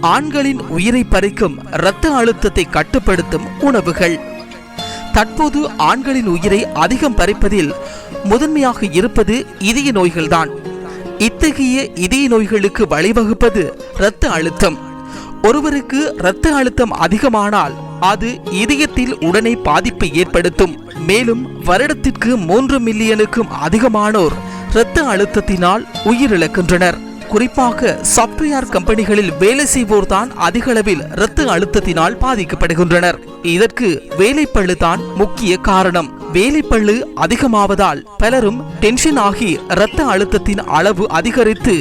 ஆண்களின் உயிரை பறிக்கும் இரத்த அழுத்தத்தை கட்டுப்படுத்தும் உணவுகள். தற்போது ஆண்களின் உயிரை அதிகம் பறிப்பதில் முதன்மையாக இருப்பது இதய நோய்கள்தான். இத்தகைய இதய நோய்களுக்கு வழிவகுப்பது இரத்த அழுத்தம். ஒருவருக்கு இரத்த அழுத்தம் அதிகமானால் அது இதயத்தில் உடனே பாதிப்பை ஏற்படுத்தும். மேலும் வருடத்திற்கு மூன்று மில்லியனுக்கும் அதிகமானோர் இரத்த அழுத்தத்தினால் உயிரிழக்கின்றனர். குறிப்பாக சாப்ட்வேர் கம்பெனிகளில் வேலை செய்வோர் தான் அதிக அளவில் இரத்த அழுத்தத்தினால் பாதிக்கப்படுகின்றனர். இதற்கு வேலைப்பள்ளு தான் முக்கிய காரணம். வேலைப்பள்ளு அதிகமாவதால் பலரும் டென்ஷன் ஆகி இரத்த அழுத்தத்தின் அளவு அதிகரித்து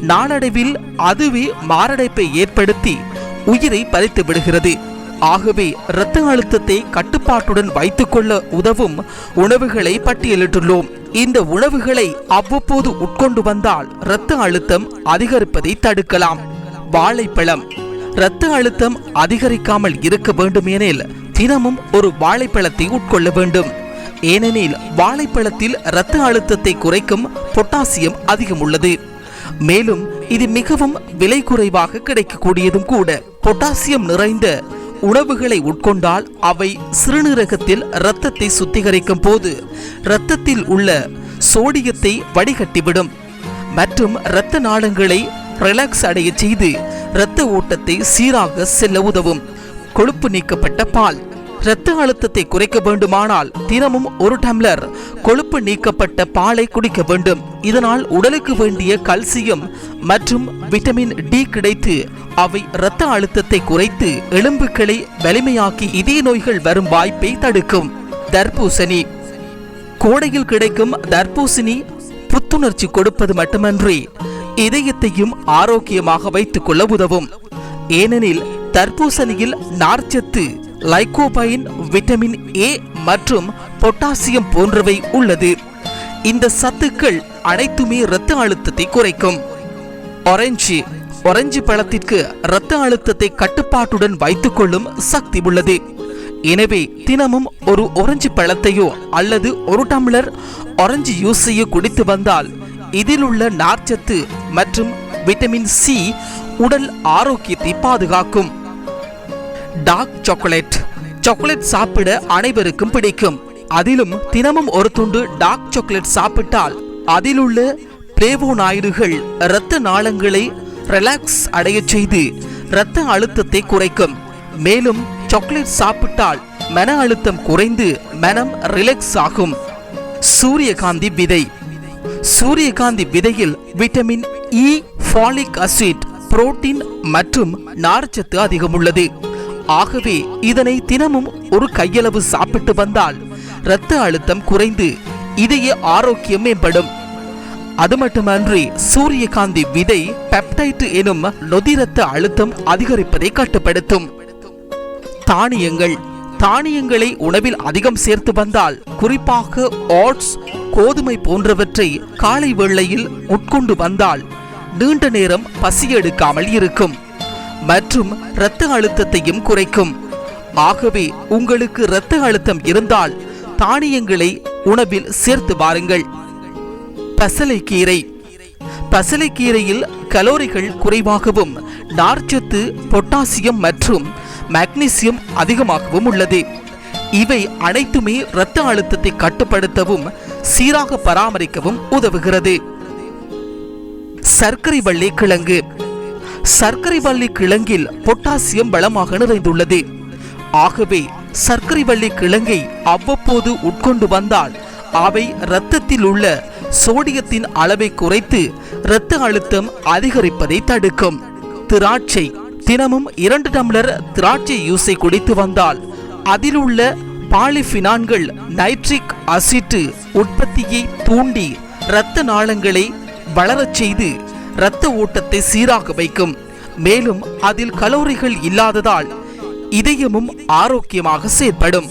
நாளடைவில் அதுவே மாரடைப்பை ஏற்படுத்தி உயிரை பறித்து விடுகிறது. ஆகவே இரத்த அழுத்தத்தை கட்டுப்பாட்டுடன் வைத்துக்கொள்ள உதவும் உணவுகளை பட்டியலிட்டுள்ளோம். இந்த உணவுகளை அவ்வப்போது உட்கொண்டு வந்தால் இரத்த அழுத்தம் அதிகரிப்பதை தடுக்கலாம். வாழைப்பழம். இரத்த அழுத்தம் அதிகரிக்காமல் இருக்க வேண்டும் எனில் தினமும் ஒரு வாழைப்பழத்தை உட்கொள்ள வேண்டும். ஏனெனில் வாழைப்பழத்தில் இரத்த அழுத்தத்தை குறைக்கும் பொட்டாசியம் அதிகம் உள்ளது. மேலும் இது மிகவும் விலை குறைவாக கிடைக்கக்கூடியதும் கூட. பொட்டாசியம் நிறைந்த உணவுகளை உட்கொண்டால் அவை சிறுநீரகத்தில் இரத்தத்தை சுத்திகரிக்கும் போது இரத்தத்தில் உள்ள சோடியத்தை வடிகட்டிவிடும். மற்றும் இரத்த நாளங்களை ரிலாக்ஸ் அடைய செய்து இரத்த ஓட்டத்தை சீராக செல்ல உதவும். கொழுப்பு நீக்கப்பட்ட பால். இரத்த அழுத்தத்தை குறைக்க வேண்டுமானால் தினமும் ஒரு டம்ளர் கொழுப்பு நீக்கப்பட்ட பாலை குடிக்க வேண்டும். இதனால் உடலுக்கு வேண்டிய கல்சியம் மற்றும் விட்டமின் டி கிடைத்து அவை இரத்த அழுத்தத்தை குறைத்து எலும்புகளை வலிமையாக்கி இதய நோய்கள் வரும் வாய்ப்பை தடுக்கும். தர்பூசணி. கோடையில் கிடைக்கும் தர்பூசணி புத்துணர்ச்சி கொடுப்பது மட்டுமன்றி இதயத்தையும் ஆரோக்கியமாக வைத்துக் கொள்ள உதவும். ஏனெனில் தர்பூசணியில் நார்ச்சத்து லைகோபைன் விட்டமின் ஏ மற்றும் பொட்டாசியம் போன்றவை உள்ளது. இந்த சத்துக்கள் அனைத்துமே இரத்த அழுத்தத்தை குறைக்கும். ஆரஞ்சு ஆரஞ்சு பழத்திற்கு இரத்த அழுத்தத்தை கட்டுப்பாட்டுடன் வைத்துக்கொள்ளும் சக்தி உள்ளது. எனவே தினமும் ஒரு ஒரஞ்சு பழத்தையோ அல்லது ஒரு டம்ளர் ஒரஞ்சு ஜூஸையோ குடித்து வந்தால் இதில் உள்ள நார்ச்சத்து மற்றும் விட்டமின் சி உடல் ஆரோக்கியத்தை பாதுகாக்கும். டார்க் சாக்லேட் சாக்லேட் சாப்பிட அனைவருக்கும் பிடிக்கும். அதிலும் தினமும் ஒரு துண்டு டார்க் சாக்லேட் சாப்பிட்டால் அதிலுள்ள பிளேவோனாய்டுகள் இரத்த நாளங்களை ரிலாக்ஸ் அடைய செய்து இரத்த அழுத்தத்தை குறைக்கும். மேலும் சாக்லேட் சாப்பிட்டால் மன அழுத்தம் குறைந்து மனம் ரிலாக்ஸ் ஆகும். சூரியகாந்தி விதை. சூரியகாந்தி விதையில் vitamin E folic acid protein மற்றும் நார்ச்சத்து அதிகம் உள்ளது. ஆகவே இதனை தினமும் ஒரு கையளவு சாப்பிட்டு வந்தால் இரத்த அழுத்தம் குறைந்து இதய ஆரோக்கியம் மேம்படும். அது மட்டுமன்றி சூரியகாந்தி விதை பெப்டைட் எனும் நொதிரத்த அழுத்தம் அதிகரிப்பதை கட்டுப்படுத்தும். தானியங்கள் தானியங்களை உணவில் அதிகம் சேர்த்து வந்தால் குறிப்பாக ஓட்ஸ் கோதுமை போன்றவற்றை காலை வேளையில் உட்கொண்டு வந்தால் நீண்ட நேரம் பசி எடுக்காமல் இருக்கும். மற்றும் இரத்த அழுத்தத்தையும் குறைக்கும். ஆகவே உங்களுக்கு இரத்த அழுத்தம் இருந்தால் தானியங்களை உணவில் சேர்த்து வாருங்கள். பசலைக்கீரை. பசலைக்கீரையில் கலோரிகள் குறைவாகவும் நார்ச்சத்து பொட்டாசியம் மற்றும் மக்னீசியம் அதிகமாகவும் உள்ளது. இவை அனைத்துமே இரத்த அழுத்தத்தை கட்டுப்படுத்தவும் சீராக பராமரிக்கவும் உதவுகிறது. சர்க்கரை வள்ளி கிழங்கு சர்க்கரை வள்ளி கிழங்கில் பொட்டாசியம் பலமாக நிறைந்துள்ளது. ஆகவே சர்க்கரை வள்ளி கிழங்கை அவ்வப்போது உட்கொண்டு வந்தால் அவை இரத்தத்தில் உள்ள சோடியத்தின் அளவை குறைத்து இரத்த அழுத்தம் அதிகரிப்பதை தடுக்கும். திராட்சை தினமும் இரண்டு டம்ளர் திராட்சை யூஸை குடித்து வந்தால் அதில் உள்ள பாலிஃபினான்கள் நைட்ரிக் அசிட்டு உற்பத்தியை தூண்டி இரத்த நாளங்களை வளரச் செய்து இரத்த ஓட்டத்தை சீராக வைக்கும். மேலும் அதில் கலோரிகள் இல்லாததால் இதயமும் ஆரோக்கியமாக செயற்படும்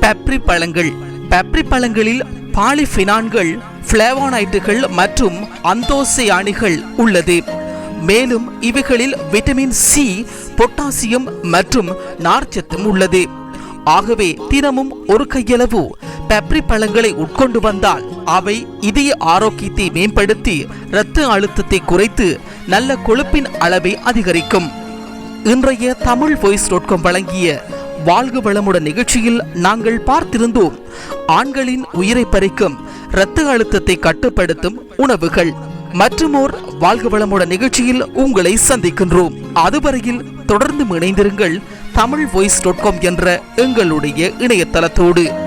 பெப்ரி பழங்கள். பெப்ரி பழங்களில் பாலிஃபினான்கள் பிளேவானைட்டுகள் மற்றும் அந்தோசையானிகள் உள்ளது. மேலும் இவைகளில் விட்டமின் சி பொட்டாசியம் மற்றும் நார்ச்சத்தும் உள்ளது. ஆகவே தினமும் ஒரு கையளவு பெப்ரி பழங்களை உட்கொண்டு வந்தால் அவை இதய ஆரோக்கியத்தை மேம்படுத்தி இரத்த அழுத்தத்தை குறைத்து நல்ல கொழுப்பின் அளவை அதிகரிக்கும். இன்றைய தமிழ் வாய்ஸ் டாட் காம் வழங்கிய வாழ்க வளமுடன் நிகழ்ச்சியில் நாங்கள் பார்த்திருந்தோம் ஆண்களின் உயிரை பறிக்கும் இரத்த அழுத்தத்தை கட்டுப்படுத்தும் உணவுகள். மற்றும் ஓர் வாழ்க வளமுடன் நிகழ்ச்சியில் உங்களை சந்திக்கின்றோம். அதுவரையில் தொடர்ந்து இணைந்திருங்கள் தமிழ் வாய்ஸ் டாட் காம் என்ற எங்களுடைய இணையதளத்தோடு.